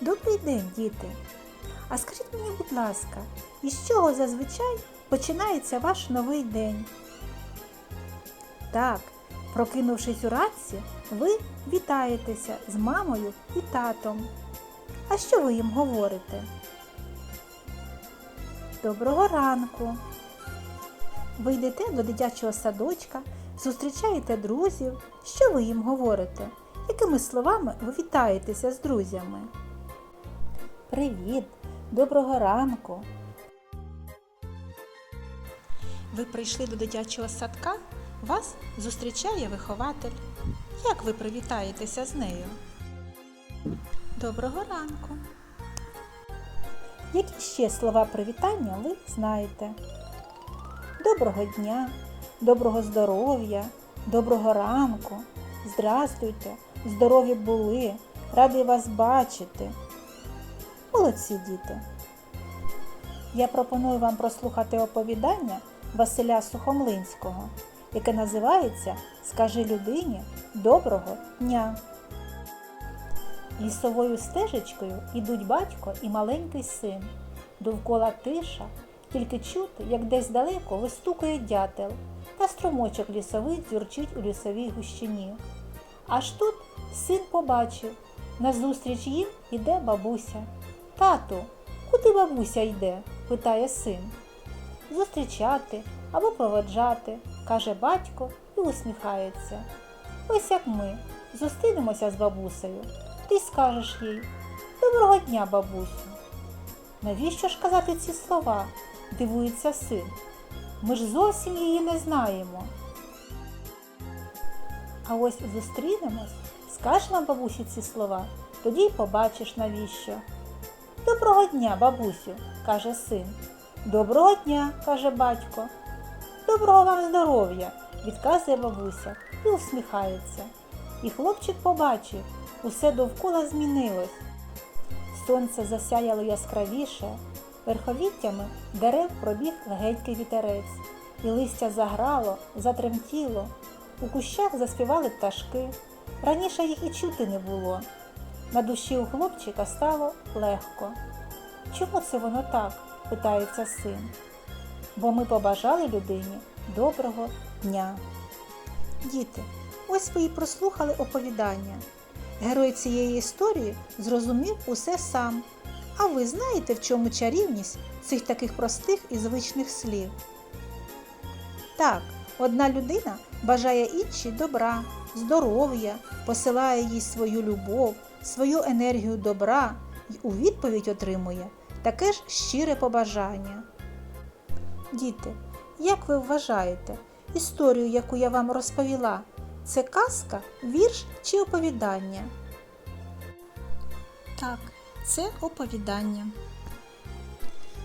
Добрий день, діти! А скажіть мені, будь ласка, із чого зазвичай починається ваш новий день? Так, прокинувшись уранці, ви вітаєтеся з мамою і татом. А що ви їм говорите? Доброго ранку! Ви йдете до дитячого садочка, зустрічаєте друзів. Що ви їм говорите? Якими словами ви вітаєтеся з друзями? Привіт! Доброго ранку! Ви прийшли до дитячого садка, вас зустрічає вихователь. Як ви привітаєтеся з нею? Доброго ранку! Які ще слова привітання ви знаєте? Доброго дня, доброго здоров'я, доброго ранку, здрастуйте, здорові були, радий вас бачити. Молодці діти! Я пропоную вам прослухати оповідання Василя Сухомлинського, яке називається Скажи людині доброго дня. Лісовою стежечкою ідуть батько і маленький син. Довкола тиша, тільки чути, як десь далеко вистукає дятел, та струмочок лісовий дзюрчить у лісовій гущині. Аж тут син побачив, назустріч їм іде бабуся. Тату, куди бабуся йде? питає син. Зустрічати або проведжати, каже батько і усміхається. Ось як ми зустрінемося з бабусею, ти скажеш їй Доброго дня, бабусю. Навіщо ж казати ці слова? дивується син. Ми ж зовсім її не знаємо. А ось зустрінемось, скажемо бабусі ці слова, тоді й побачиш навіщо. Доброго дня, бабусю, каже син. Доброго дня, каже батько. Доброго вам здоров'я, відказує бабуся і усміхається. І хлопчик побачив, усе довкола змінилось. Сонце засяяло яскравіше, верховіттями дерев пробіг легенький вітерець, і листя заграло, затремтіло. У кущах заспівали пташки. Раніше їх і чути не було. На душі у хлопчика стало легко. Чому це воно так? питається син. Бо ми побажали людині доброго дня. Діти, ось ви і прослухали оповідання. Герой цієї історії зрозумів усе сам. А ви знаєте, в чому чарівність цих таких простих і звичних слів? Так, одна людина бажає іншій добра, здоров'я, посилає їй свою любов, свою енергію добра і у відповідь отримує таке ж щире побажання. Діти, як ви вважаєте, історію, яку я вам розповіла, це казка, вірш чи оповідання? Так, це оповідання.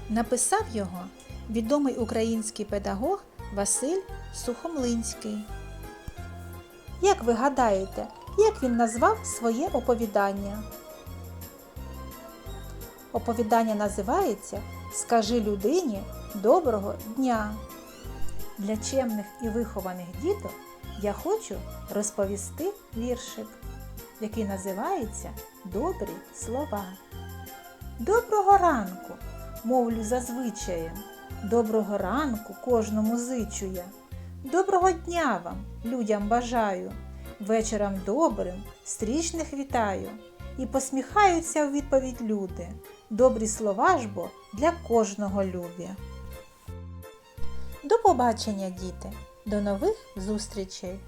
Написав його відомий український педагог Василь Сухомлинський. Як ви гадаєте, як він назвав своє оповідання? Оповідання називається Скажи людині доброго дня. Для чемних і вихованих діток я хочу розповісти віршик, який називається Добрі слова. Доброго ранку, мовлю зазвичаєм. Доброго ранку кожному зичу я. Доброго дня вам, людям бажаю. Вечором добрим, стрічних вітаю. І посміхаються у відповідь люди. Добрі слова ж бо для кожного любі. До побачення, діти! До нових зустрічей!